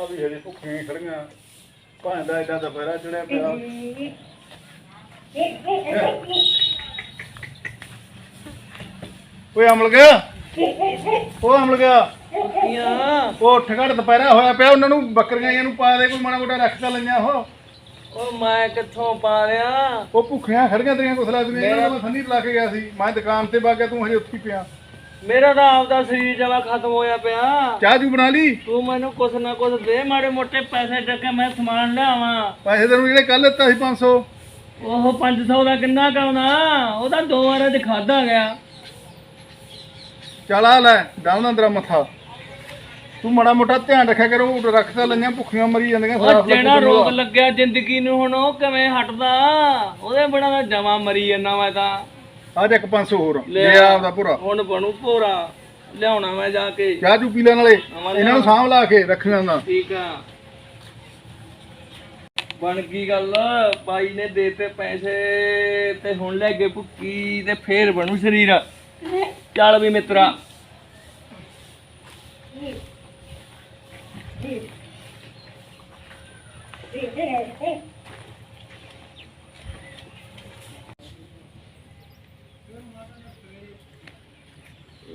ਆ ਵੀ ਹਜੇ ਭੁੱਖੀਆਂ ਖੜੀਆਂ। ਭਾਂ ਦਾ ਐਡਾ ਦੁਪਹਿਰਾ ਚੜਿਆ ਪਿਆ। ਓਏ ਅਮਲ ਗਿਆ? ਓ ਅਮਲ ਗਿਆ? ਕੁੱਕੀਆਂ ਉਹ ਉੱਠ ਘੜ ਦੁਪਹਿਰਾ ਹੋਇਆ ਪਿਆ ਉਹਨਾਂ ਨੂੰ ਬੱਕਰੀਆਂ ਜਿਹੀਆਂ ਨੂੰ ਪਾ ਦੇ ਕੋਈ ਮਾੜਾ ਮੋਟਾ ਰੱਖ ਤਾਂ ਲਈਆਂ ਉਹ। ਉਹ ਮੈਂ ਕਿੱਥੋਂ ਪਾ ਲਿਆ ਉਹ ਭੁੱਖੀਆਂ ਖੜੀਆਂ ਤੇਰੀਆਂ ਕੁਸਲਾ ਦੀਆਂ ਇਹਨਾਂ ਨੂੰ ਮੈਂ ਸੰਨੀ ਲਾ ਕੇ ਗਿਆ ਸੀ। ਮੈਂ ਦੁਕਾਨ ਤੇ ਵਗ ਗਿਆ ਤੂੰ ਹਜੇ ਉੱਥੇ ਹੀ ਪਿਆ। ਮੇਰਾ ਤਾਂ ਆਪਦਾ ਸਰੀਰ ਜਮਾ ਖਤਮ ਹੋਇਆ ਪਿਆ। ਚਾਹ ਜੂ ਬਣਾ ਲਈ? ਤੂੰ ਮੈਨੂੰ ਕੁਛ ਨਾ ਕੁਛ ਦੇ ਮਾੜੇ ਮੋਟੇ ਪੈਸੇ ਟੱਕੇ ਮੈਂ ਸਮਾਨ ਲਿਆਵਾਂ। ਪੈਸੇ ਤੈਨੂੰ ਜਿਹੜੇ ਕੱਲ ਦਿੱਤਾ ਸੀ 500 ਉਹ 500 ਦਾ ਕਿੰਨਾ ਕਾਉਣਾ ਉਹਦਾ ਦੋ ਵਾਰਾਂ ਚ ਖਾਦਾ ਗਿਆ। ਚੱਲ ਆ ਲੈ ਡਾਉਣ ਅੰਦਰ ਮੱਥਾ। ਤੂੰ ਮਾੜਾ ਮੋਟਾ ਧਿਆਨ ਰੱਖਿਆ ਕਰੋ ਉਹ ਰੱਖ ਤਾਂ ਲਈਆਂ ਭੁੱਖੀਆਂ ਮਰੀ ਜਾਂਦੀਆਂ ਉਹ ਜਿਹੜਾ ਰੋਗ। ਲੱਗਿਆ ਜ਼ਿੰਦਗੀ ਨੂੰ ਹੁਣ ਉਹ ਕਿਵੇਂ ਹਟਦਾ? ਉਹਦੇ ਬਿਨਾਂ ਤਾਂ ਜਮਾ ਮਰੀ ਜਾਂਦਾ ਮੈਂ ਤਾਂ। ਆ ਇੱਕ 500 ਹੋਰ। ਲੈ ਆਪਦਾ ਪੂਰਾ ਹੁਣ ਬਣੂ ਭੋਰਾ। ਲਿਆਉਣਾ ਮੈਂ ਜਾ ਕੇ। ਚਾਹ ਜੂ ਪੀ ਲੈਣ ਵਾਲੇ। ਇਹਨਾਂ ਨੂੰ ਸਾਂਭ ਲਾ ਕੇ ਰੱਖੀਆਂ ਨਾ। ਠੀਕ ਆ। ਬਣ ਗਈ ਗੱਲ। ਬਾਈ ਨੇ ਦੇਤੇ ਪੈਸੇ ਤੇ ਹੁਣ ਲੈ ਕੇ ਭੁੱਕੀ ਤੇ ਫੇਰ ਬਣੂ ਸਰੀਰ। ਚੱਲ ਵੀ ਮਿੱਤਰਾ।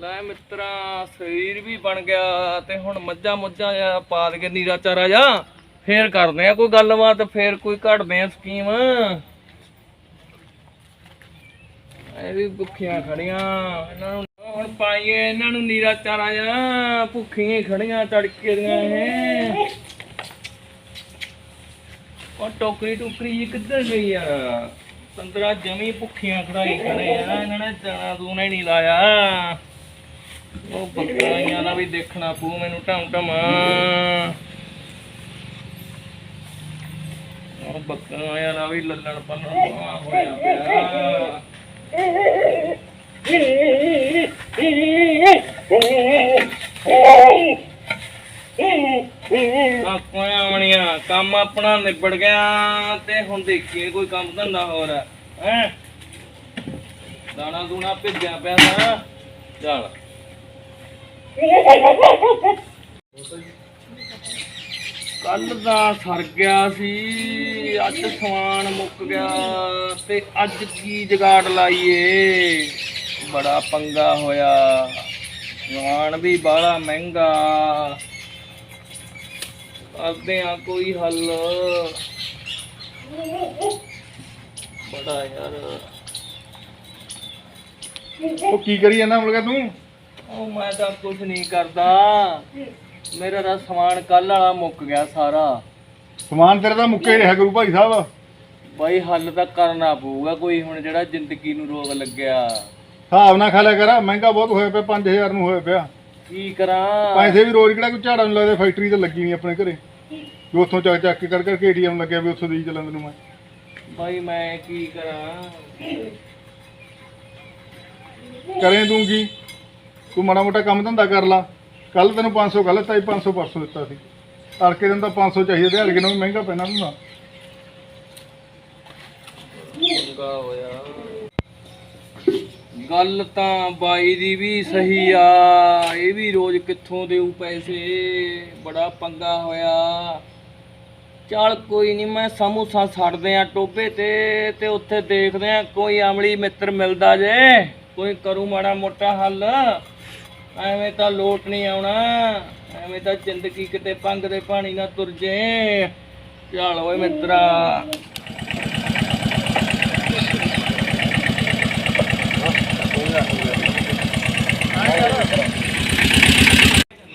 ਲੈ ਮਿੱਤਰਾ, ਸਰੀਰ ਵੀ ਬਣ ਗਿਆ ਤੇ ਹੁਣ ਮੱਝਾਂ ਮੁੱਝਾਂ ਜਾਂ ਪਾ ਕੇ ਨੀਰਾ ਚਾਰਾ ਜਾ। ਫੇਰ ਕਰਦੇ ਆ ਕੋਈ ਗੱਲਬਾਤ, ਫੇਰ ਕੋਈ ਘੜਦੇ ਆ ਸਕੀਮ। ਇਹ ਵੀ ਭੁੱਖੀਆਂ ਖੜੀਆਂ, ਇਹਨਾਂ ਨੂੰ ਹੁਣ ਪਾਈਏ, ਇਹਨਾਂ ਨੂੰ ਨੀਰਾ ਚਾਰਾ ਜਾ। ਭੁੱਖੀਆਂ ਖੜੀਆਂ ਤੜਕੇ ਦੀਆਂ ਇਹ। ਉਹ ਟੋਕਰੀ ਟੋਕਰੀ ਜੀ ਕਿੱਧਰ ਗਈ ਆ? ਤੰਦਰਾ ਜਮੀ ਭੁੱਖੀਆਂ ਖੜਾਈ ਖੜੇ ਆ, ਇਹਨਾਂ ਨੇ ਦਾਣਾ ਦੂਣਾ ਹੀ ਨਹੀਂ ਲਾਇਆ। ਉਹ ਬੱਕਰੀਆਂ ਦਾ ਵੀ ਦੇਖਣਾ ਪੂ ਮੈਨੂੰ ਢਮ ਢਮ। ਉਹ ਬੱਕਰੀਆਂ ਦਾ ਵੀ ਲੱਲਣ ਪੱਲਣ ਹੋਇਆ ਪਿਆ। ਆਪਾਂ ਆਵਣੀਆਂ ਕੰਮ ਆਪਣਾ ਨਿਬੜ ਗਿਆ ਤੇ ਹੁਣ ਦੇਖੀਏ ਕੋਈ ਕੰਮ ਧੰਦਾ ਹੋਰ ਹੈ। ਦਾਣਾ ਦੂਣਾ ਭੇਜਿਆ ਪਿਆ ਨਾ ਚੱਲ। ਕੱਲ ਦਾ ਸਰ ਗਿਆ ਸੀ, ਅੱਜ ਸਮਾਨ ਮੁੱਕ ਗਿਆ ਤੇ ਅੱਜ ਕੀ ਜਗਾੜ ਲਾਈਏ। ਬੜਾ ਪੰਗਾ ਹੋਇਆ। ਸਮਾਨ ਵੀ ਬੜਾ ਮਹਿੰਗਾ। ਕਰਦੇ ਆ ਕੋਈ ਹੱਲ। ਬੜਾ ਯਾਰ। ਉਹ ਕੀ ਕਰੀ ਜਾਂਦਾ ਅਮਲ ਤੂੰ? ਉਹ ਮੈਂ ਤਾਂ ਕੁਝ ਨਹੀਂ ਕਰਦਾ। ਮੇਰਾ ਤਾਂ ਸਮਾਨ ਕੱਲ ਵਾਲਾ ਮੁੱਕ ਗਿਆ ਸਾਰਾ। ਸਮਾਨ ਤੇਰਾ ਤਾਂ ਮੁੱਕੇ ਰਿਹਾ ਕਰੂ ਭਾਈ ਸਾਹਿਬ। ਬਾਈ ਹੱਲ ਤਾਂ ਕਰਨਾ ਪਊਗਾ ਕੋਈ ਹੁਣ ਜਿਹੜਾ ਜ਼ਿੰਦਗੀ ਨੂੰ ਰੋਗ ਲੱਗਿਆ। ਹਿਸਾਬ ਨਾਲ ਖਾ ਲਿਆ ਕਰ ਮਹਿੰਗਾ ਬਹੁਤ ਹੋਇਆ ਪਿਆ 5000 ਨੂੰ ਹੋਇਆ ਪਿਆ। ਕੀ ਕਰਾਂ? ਪੈਸੇ ਵੀ ਰੋਜ਼ ਕਿਹੜਾ ਕੋਈ ਝਾੜਾ ਨੂੰ ਲੱਗਦਾ ਫੈਕਟਰੀ ਤੇ ਲੱਗੀ ਨਹੀਂ ਆਪਣੇ ਘਰੇ। ਵੀ ਉੱਥੋਂ ਚੱਕ ਚੱਕ ਕੇ ਕਰ ਕਰਕੇ ਏਟੀਐਮ ਲੱਗਿਆ ਵੀ ਉੱਥੋਂ ਦੇਈ ਚੱਲਾਂ ਤੈਨੂੰ ਮੈਂ। ਬਾਈ ਮੈਂ ਕੀ ਕਰਾਂ? ਕਰੇ ਤੂੰ ਕੀ ਤੂੰ ਮਾੜਾ ਮੋਟਾ ਕੰਮ ਧੰਦਾ ਕਰ ਲਾ। ਕੱਲ ਤੈਨੂੰ 500 ਕੱਲ ਦਿੱਤਾ ਸੀ 500 ਪਰਸੋਂ ਦਿੱਤਾ ਸੀ। ਤੜਕੇ ਦਿਨ ਤਾਂ 500 ਚਾਹੀਦਾ ਦਿਹਾੜੀ ਕਿਨਾਂ ਵੀ ਮਹਿੰਗਾ ਪੈਣਾ ਤੂੰ ਨਾ ਹੋਇਆ। ਗੱਲ ਤਾਂ ਬਾਈ ਦੀ ਵੀ ਸਹੀ ਆ। ਇਹ ਵੀ ਰੋਜ਼ ਕਿੱਥੋਂ ਦੇਊ ਪੈਸੇ? ਬੜਾ ਪੰਗਾ ਹੋਇਆ। ਚੱਲ ਕੋਈ ਨਹੀਂ ਮੈਂ ਸਮੂਸਾ ਛੱਡਦੇ ਆ ਟੋਬੇ ਤੇ ਤੇ ਉੱਥੇ ਦੇਖਦੇ ਆ ਕੋਈ ਅਮਲੀ ਮਿੱਤਰ ਮਿਲਦਾ ਜੇ। ਕੋਈ ਕਰੂ ਮਾੜਾ ਮੋਟਾ ਹੱਲ। ਐਵੇਂ ਤਾਂ ਲੋਟ ਨਹੀਂ ਆਉਣਾ ਐਵੇਂ ਤਾਂ ਜ਼ਿੰਦਗੀ ਕਿਤੇ ਪੰਗ ਦੇ ਪਾਣੀ ਨਾਲ ਤੁਰ ਜੇ। ਚੱਲ ਓਏ ਮਿੱਤਰਾ।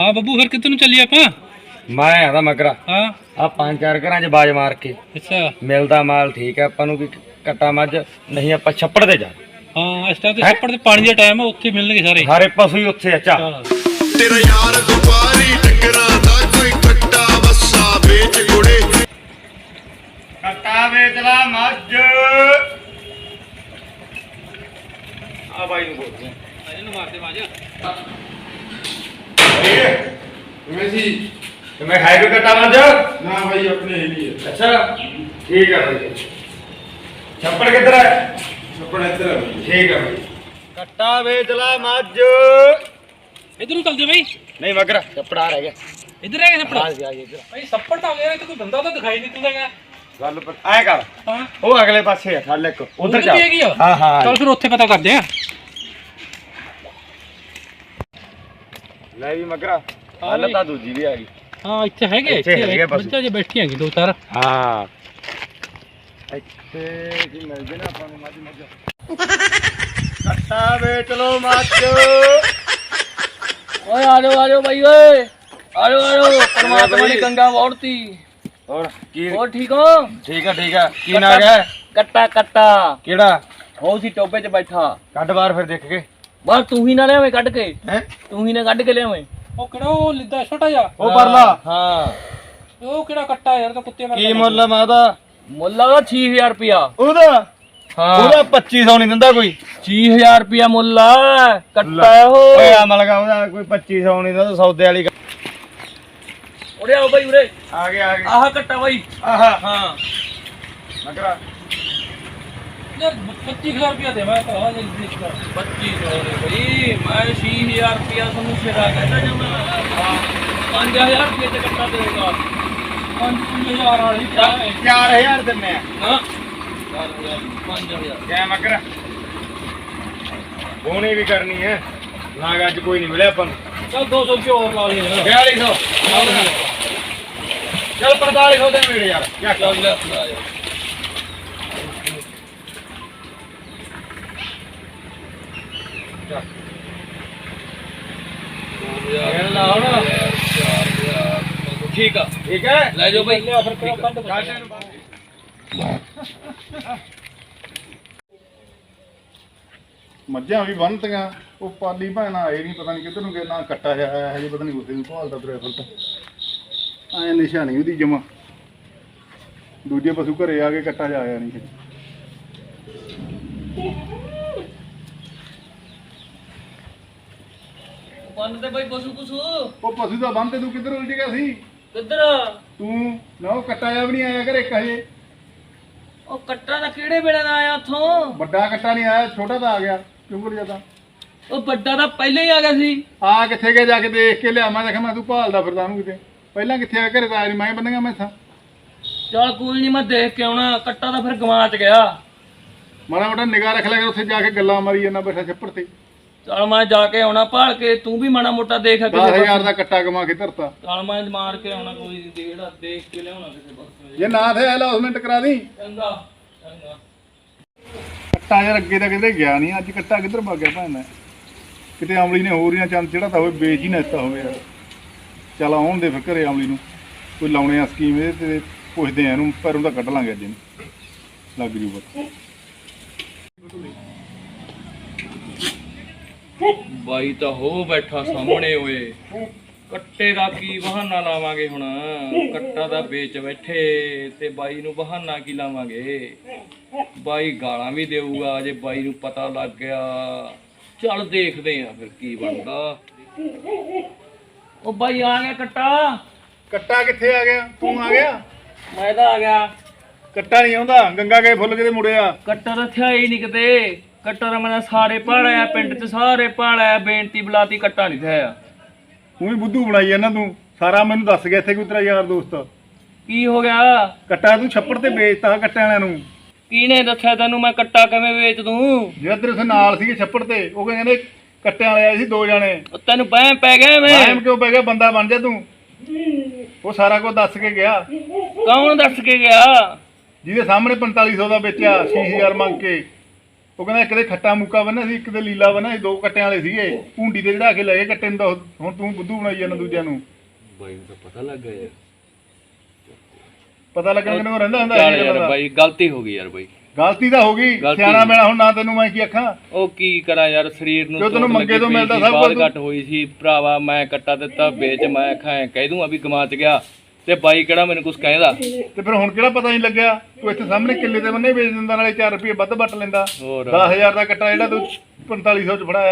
ਹਾਂ ਬੱਬੂ ਫਿਰ ਕਿੱਧਰ ਨੂੰ ਚੱਲੀ ਆਪਾਂ? ਮੈਂ ਆਦਾ ਮਗਰਾ। ਹਾਂ। ਆ ਪੰਜ ਚਾਰ ਘਰਾਂ 'ਚ ਬਾਜ ਮਾਰ ਕੇ। ਅੱਛਾ। ਮਿਲਦਾ ਮਾਲ ਠੀਕ ਹੈ ਆਪਾਂ ਨੂੰ ਵੀ ਕੱਟਾ ਮੱਝ ਨਹੀਂ ਆਪਾਂ ਛੱਪੜ ਤੇ ਜਾ। ਹਾਂ ਇਸ ਟਾਈਮ ਤੇ ਛੱਪੜ ਤੇ ਪਾਣੀ ਦਾ ਟਾਈਮ ਹੈ ਉੱਥੇ ਮਿਲਣਗੇ ਸਾਰੇ। ਸਾਰੇ ਪਸ਼ੂ ਹੀ ਉੱਥੇ ਆ ਚਾ ਤੇਰਾ ਯਾਰ ਦੁਪਾਰੀ ਟੱਕਰਾਂ ਦਾ ਕੋਈ ਕੱਟਾ ਵਸਾ ਵੇਚ ਕੁੜੇ ਕੱਟਾ ਵੇਚਲਾ ਮੱਝ। ਆ ਬਾਈ ਨੂੰ ਬੋਲਦੇ ਇਹਨੂੰ ਮਾਰਦੇ ਮਾਜ ਕਿਵੇਂ ਸੀ? ਤੇ ਮੈਂ ਹੈ ਕੋਈ ਕੱਟਾ ਮੱਝ? ਨਾ ਭਾਈ ਆਪਣੇ ਹੀ ਨਹੀਂ ਹੈ। ਅੱਛਾ। ਠੀਕ ਹੈ ਬਾਈ। ਛੱਪੜ ਕਿੱਧਰ ਹੈ ਆਪਣੇ ਇੱਧਰ ਆ ਠੀਕ ਹੈ ਬਾਈ। ਕੱਟਾ ਵੇਚਲਾ ਮੱਝ। ਇਧਰ ਨੂੰ ਚੱਲ ਜਾ ਬਈ। ਨਹੀਂ ਮਗਰ। ਕੱਪੜਾ ਰਹਿ ਗਿਆ। ਇਧਰ ਹੈ ਸੱਪੜ ਆ ਗਿਆ ਇੱਧਰ। ਬਈ ਸੱਪੜ ਤਾਂ ਹੋ ਗਿਆ ਇੱਥੇ ਕੋਈ ਬੰਦਾ ਤਾਂ ਦਿਖਾਈ ਨਹੀਂ ਦਿੰਦਾਗਾ ਗੱਲ ਪਰ ਐ ਕਰ। ਹਾਂ। ਉਹ ਅਗਲੇ ਪਾਸੇ ਆ ਛੱਡ ਇੱਕ ਉਧਰ ਉੱਧਰ ਚੱਲ ਵੀ ਹੈਗੀ ਆ? ਹਾਂ ਹਾਂ। ਚੱਲ ਫਿਰ ਉੱਥੇ ਪਤਾ ਕਰਦੇ ਆ। ਲੈ ਵੀ ਮਗਰਾ ਹਲ ਤਾਂ ਦੂਜੀ ਵੀ ਆ ਗਈ। ਹਾਂ ਇੱਥੇ ਹੈਗੇ ਇੱਥੇ ਹੈਗੇ ਬਸ। ਬੱਚਾ ਜੇ ਬੈਠੀ ਹੈਗੀ ਦੋ ਚਾਰ। ਹਾਂ। ਇੱਥੇ ਕੀ ਮਿਲ ਜੇ ਨਾ ਆਪਾਂ ਨੂੰ ਮੱਝ ਮੱਝ। ਕੱਟਾ ਵੇਚ ਲੋ ਮੱਝ। ਓਏ ਆ ਜਾਓ ਆ ਜਾਓ ਬਾਈ ਓਏ। ਆ ਜਾਓ ਆ ਜਾਓ। ਪਰਮਾਤਮਾ ਨੇ ਗੰਗਾ ਵੋੜਤੀ ਹੋਰ ਕੀ ਹੋਰ ਠੀਕ ਹੋ? ਠੀਕ ਆ ਠੀਕ ਆ। ਕੀ ਨਾ ਗਿਆ ਕੱਟਾ ਕੱਟਾ। ਕਿਹੜਾ? ਹੋ ਸੀ ਟੋਬੇ 'ਚ ਬੈਠਾ। ਕੱਢ ਬਾਹਰ ਫਿਰ ਦੇਖ ਕੇ। ਬਸ ਤੂੰ ਹੀ ਨਾ ਲਿਆਵੇਂ ਕੱਢ ਕੇ। ਹੈ? ਤੂੰ ਹੀ ਨਾ ਕੱਢ ਕੇ ਲਿਆਵੇਂ। ਉਹ ਕਿਹੜਾ ਉਹ ਲਿੱਦਾ ਛੋਟਾ ਜਿਹਾ? ਉਹ ਪਰਲਾ। ਹਾਂ। ਉਹ ਕਿਹੜਾ ਕੱਟਾ ਯਾਰ ਤਾਂ ਕੁੱਤੇ ਵਰਗਾ ਕੀ ਮੁੱਲ ਮਾਦਾ ਮੁੱਲ ਉਹਦਾ 6000 ਰੁਪਿਆ ਉਹਦਾ? ਹਾਂ। ਉਹਦਾ 2500 ਨਹੀਂ ਦਿੰਦਾ ਕੋਈ। 6000 ਰੁਪਿਆ ਮੁੱਲ ਆ ਕੱਟਾ ਉਹ ਓਏ ਆ ਮਲਗਾ ਉਹਦਾ ਕੋਈ 2500 ਨਹੀਂ ਦਿੰਦਾ ਸੌਦੇ ਵਾਲੀ ਗੱਲ। ਉਰੇ ਆਓ ਬਾਈ ਉਰੇ। ਆ ਗਿਆ ਆ ਗਿਆ। ਆਹ ਕੱਟਾ ਬਾਈ। ਆਹਾ। ਹਾਂ। ਮਗਰਾ ਯਾਰ 25000 ਰੁਪਇਆ ਦੇਵਾਂ ਤਾਂ ਹਾਂ ਜੀ ਇਸ ਦਾ 2500 ਦੇ ਬਈ। ਮੈਂ 6000 ਰੁਪਿਆ ਤੁਹਾਨੂੰ ਸਿਰਾ ਕਹਿੰਦਾ ਜਮਾ ਹਾਂ। 5000 ਰੁਪਏ ਤੇ ਕੱਟਾ ਦੇਊਗਾ 5000 ਵਾਲੀ ਚਾਹ ਹੈ। 4000 ਦਿੰਨੇ ਆ। ਹਾਂ। 5000 ਕਿਆ ਮਗਰਾ। ਬੋਣੀ ਵੀ ਕਰਨੀ ਹੈ। ਲਾਗ ਅੱਜ ਕੋਈ ਨਹੀਂ ਮਿਲਿਆ ਆਪਾਂ ਨੂੰ। ਚੱਲ 200 ਰੁਪਏ ਹੋਰ ਲਾ ਲਈ 4200 ਚੱਲ 4500 ਦੇ ਮੇਰੇ ਯਾਰ। ਕਿਆ ਕਰ ਚੱਲ ਲੈ ਜਾ। ਠੀਕ ਆ। ਠੀਕ ਹੈ? ਲੈ ਜਾਓ ਬਾਈ। ਲਿਆ ਫਿਰ ਕਿਹੜਾ ਕੱਢ ਕੱਢ ਇਹਨੂੰ ਬਾਹਰ। ਮੱਝਾਂ ਵੀ ਬੰਨਤੀਆਂ ਉਹ ਪਾਲੀ ਭੈਣਾ ਆਏ ਨਹੀਂ ਪਤਾ ਨਹੀਂ ਕਿੱਧਰ ਨੂੰ ਗਏ ਨਾ ਕੱਟਾ ਜਿਹਾ ਆਇਆ ਹਜੇ ਪਤਾ ਨਹੀਂ ਉਸੇ ਨੂੰ ਭਾਲਦਾ ਤੁਰਿਆ ਫਿਰਦਾ। ਐ ਨਿਸ਼ਾਨੀ ਉਹਦੀ ਜਮਾ। ਦੂਜੇ ਪਸ਼ੂ ਘਰੇ ਆ ਕੇ ਕੱਟਾ ਜਾ ਆਇਆ ਨਹੀਂ ਬੰਨ ਤੇ ਬਾਈ ਪਸ਼ੂ ਕੁਸੂ ਉਹ ਪਸ਼ੂ ਦਾ ਬੰਨ ਤੇ ਤੂੰ ਕਿੱਧਰ ਉਲਝ ਗਿਆ ਸੀ? ਕਿੱਧਰ? ਤੂੰ ਨਾ ਉਹ ਕੱਟਾ ਜਿਹਾ ਵੀ ਨਹੀਂ ਆਇਆ ਘਰੇ ਇੱਕ ਹਜੇ। ਉਹ ਕੱਟਾ ਦਾ ਕਿਹੜੇ ਵੇਲੇ ਦਾ ਆਇਆ ਉੱਥੋਂ? ਵੱਡਾ ਕੱਟਾ ਨਹੀਂ ਆਇਆ ਛੋਟਾ ਤਾਂ ਆ ਗਿਆ ਚੁੰਗੜ ਜਾਂਦਾ ਉਹ ਵੱਡਾ ਤਾਂ ਪਹਿਲਾਂ ਹੀ ਆ ਗਿਆ ਸੀ। ਆ ਕਿੱਥੇ ਗਿਆ ਜਾ ਕੇ ਦੇਖ ਕੇ ਲਿਆ ਮੈਂ ਦੇਖਿਆ ਮੈਂ ਤੂੰ ਭਾਲਦਾ ਫਿਰਦਾ ਉਹਨੂੰ ਕਿਤੇ। ਪਹਿਲਾਂ ਕਿੱਥੇ ਆਇਆ ਘਰੇ ਤਾਂ ਆਇਆ ਨਹੀਂ ਮੈਂ ਬੰਨਗਾ ਮੈਂ ਥਾਂ ਚਲ ਕੋਈ ਨਹੀਂ ਮੈਂ ਦੇਖ ਕੇ ਆਉਣਾ ਕੱਟਾ ਤਾਂ ਫਿਰ ਗਵਾਚ ਗਿਆ। ਮਾੜਾ ਮੋਟਾ ਨਿਗਾਹ ਰੱਖ ਲੈ ਉੱਥੇ ਜਾ ਕੇ ਗੱਲਾਂ ਮਾਰੀ ਜਾਂਦਾ ਬੈਠਾ ਛੱਪੜ ਤੇ। ਚਲ ਮੈਂ ਜਾ ਕੇ ਆਉਣਾ ਭਾਲ ਕੇ ਤੂੰ ਵੀ ਮਾੜਾ ਮੋਟਾ ਦੇਖ ਕਿਸੇ 10000 ਦਾ ਕੱਟਾ ਕਮਾ ਕੇ ਧਰਤਾ। ਚਲ ਮੈਂ ਮਾਰ ਕੇ ਆਉਣਾ ਕੋਈ ਜਿਹੜਾ ਦੇਖ ਕੇ ਲਿਆਉਣਾ ਕਿਸੇ ਪਾਸੇ। ਜੇ ਨਾ ਥੇ ਅਲਾਉਸਮੈਂਟ ਕਰਾ ਦੀ। ਚੰਗਾ ਚੰਗਾ। ਕੱਟਾ ਯਾਰ ਅੱਗੇ ਤਾਂ ਕਿਤੇ ਗਿਆ ਨਹੀਂ ਅੱਜ ਕੱਟਾ ਕਿੱਧਰ ਭੱਗ ਗਿਆ ਭੈਣ ਕਿਤੇ ਆਮਲੀ ਨੇ ਹੋਰ ਨਾ ਚੰਦ ਜਿਹੜਾ ਤਾਂ ਹੋਵੇ ਵੇਚ ਹੀ ਨਾ ਦਿੱਤਾ ਹੋਵੇ ਯਾਰ। ਚੱਲ ਆਉਣ ਦੇ ਫਿਰ ਘਰੇ ਆਮਲੀ ਨੂੰ। ਕੋਈ ਲਾਉਣੇ ਆ ਸਕੀਮ ਇਹਦੇ ਤੇ ਪੁੱਛਦੇ ਆ ਇਹਨੂੰ ਪਰ ਉਹਦਾ ਕੱਢ ਲਾਂਗੇ ਅੱਜ ਇਹਨੂੰ। ਲੱਗ ਜੂ ਬਸ। ਬਾਈ ਤਾਂ ਹੋ ਬੈਠਾ ਸਾਹਮਣੇ ਓਏ। ਕੱਟੇ ਦਾ ਕੀ ਬਹਾਨਾ ਲਾਵਾਂਗੇ ਹੁਣ? ਕੱਟਾ ਦਾ ਵੇਚ ਬੈਠੇ ਤੇ ਬਾਈ ਨੂੰ ਬਹਾਨਾ ਕੀ ਲਾਵਾਂਗੇ? ਬਾਈ ਗਾਲਾਂ ਵੀ ਦੇਊਗਾ ਜੇ ਬਾਈ ਨੂੰ ਪਤਾ ਲੱਗ ਗਿਆ। ਚੱਲ ਦੇਖਦੇ ਆ ਫਿਰ ਕੀ ਬਣਦਾ। ਉਹ ਬਾਈ ਆ ਗਿਆ ਕੱਟਾ। ਕੱਟਾ ਕਿੱਥੇ ਆ ਗਿਆ? ਤੂੰ ਆ ਗਿਆ? ਮੈਂ ਤਾਂ ਆ ਗਿਆ। ਕੱਟਾ ਨਹੀਂ ਆਉਂਦਾ ਗੰਗਾ ਗਏ ਫੁੱਲ ਕਿਤੇ ਮੁੜਿਆ। ਕੱਟਾ ਥਿਆ ਹੀ ਨਹੀਂ ਕਿਤੇ। ਕੱਟਾ ਤਾਂ ਮੈਂ ਸਾਰੇ ਪਾੜਿਆ ਪਿੰਡ 'ਚ ਸਾਰੇ ਪਾੜਿਆ ਬੇਨਤੀ ਬੁਲਾਤੀ ਕੱਟਾ ਨਹੀਂ ਥਿਆ ਤੂੰ ਵੀ ਬੁੱਧੂ ਬਣਾਈ ਜਾਂਦਾ ਤੂੰ। ਸਾਰਾ ਮੈਨੂੰ ਦੱਸ ਗਿਆ ਇੱਥੇ ਕੋਈ ਤੇਰਾ ਯਾਰ ਦੋਸਤ। ਕੀ ਹੋ ਗਿਆ? ਕੱਟਾ ਤੂੰ ਛੱਪੜ ਤੇ ਵੇਚਤਾ ਕੱਟਿਆਂ ਵਾਲਿਆਂ ਨੂੰ। ਕਿਹਨੇ ਦੱਸਿਆ ਤੈਨੂੰ ਮੈਂ ਕੱਟਾ ਕਿਵੇਂ ਵੇਚ ਦੂੰ? ਜਿਹੜਾ ਤੇਰੇ ਉੱਥੇ ਨਾਲ ਸੀਗੇ ਛੱਪੜ ਤੇ ਉਹ ਕਹਿੰਦੇ ਕੱਟਿਆਂ ਵਾਲੇ ਆਏ ਸੀ ਦੋ ਜਣੇ। ਉਹ ਤੈਨੂੰ ਬਹਿਮ ਪੈ ਗਿਆ ਮੈਂ ਟਾਈਮ ਕਿਉਂ ਪੈ ਗਿਆ? ਬੰਦਾ ਬਣ ਜਾ ਤੂੰ। ਉਹ ਸਾਰਾ ਕੁਝ ਦੱਸ ਕੇ ਗਿਆ। ਕੌਣ ਦੱਸ ਕੇ ਗਿਆ? ਜਿਹਦੇ ਸਾਹਮਣੇ 4500 ਦਾ ਵੇਚਿਆ 6000 ਮੰਗ ਕੇ। ਉਹ ਕਹਿੰਦਾ ਇੱਕ ਦੇ ਖੱਟਾ ਮੁੱਕਾ ਬੰਨਿਆ ਸੀ ਇੱਕ ਦੇ ਲੀਲਾ ਬੰਨਿਆ ਸੀ ਦੋ ਕੱਟਿਆਂ ਵਾਲੇ ਸੀਗੇ। ਭੁੰਡੀ ਤੇ ਚੜਾ ਕੇ ਲੈ ਗਏ ਕੱਟੇ ਨੂੰ ਤਾਂ ਉਹ- ਹੁਣ ਤੂੰ ਬੁੱਧੂ ਬਣਾਈ ਜਾਂਦਾ ਦੂਜਿਆਂ ਨੂੰ। ਬਾਈ ਨੂੰ ਤਾਂ ਪਤਾ ਲੱਗ ਗਿਆ ਯਾਰ। ਪਤਾ ਲੱਗਣ ਕਿਨੂੰ ਰਹਿੰਦਾ ਹੁੰਦਾ ਚੱਲ ਇਹ ਯਾਰ ਗੱਲਾਂ ਦਾ। ਬਾਈ ਗਲਤੀ ਹੋ ਗਈ ਯਾਰ ਬਾਈ। ਗਲਤੀ ਤਾਂ ਹੋ ਗਈ ਗਲਤੀ ਸਿਆਣਾ। ਮੇਣਾ ਹੁਣ ਨਾ ਤੈਨੂੰ ਮੈਂ ਕੀ ਆਖਾਂ। ਉਹ ਕੀ ਕਰਾਂ ਯਾਰ ਸਰੀਰ ਨੂੰ ਜੋ ਤੈਨੂੰ ਚੋਟ ਮੰਗੇ ਲੱਗੀ ਤੋਂ ਪਈ ਮਿਲਦਾ ਸੀ, ਸਭ ਕੁਝ। ਘੱਟ ਹੋਈ ਸੀ ਭਰਾਵਾ ਮੈਂ ਕੱਟਾ ਦਿੱਤਾ ਵੇਚ ਮੈਂ ਖਾਂ ਕਹਿ ਦੂੰ ਅਭੀ ਗਮਾਚ ਗਿਆ। ਤੇ ਬਾਈ ਕਿਹੜਾ ਮੈਨੂੰ ਕੁਝ ਕਹਿੰਦਾ? ਤੇ ਫਿਰ ਹੁਣ ਕਿਹੜਾ ਪਤਾ ਨਹੀਂ ਲੱਗਿਆ? ਤੂੰ ਇੱਥੇ ਸਾਹਮਣੇ ਕਿੱਲੇ ਤੇ ਬੰਨੇ ਵੇਚ ਦਿੰਦਾ ਨਾਲੇ 4 ਰੁਪਏ ਵੱਧ ਵੱਟ ਲੈਂਦਾ। ਹੋਰ। 10000 ਦਾ ਕੱਟਾ ਜਿਹੜਾ ਤੂੰ 4500 ਚ ਫੜਾਇਆ।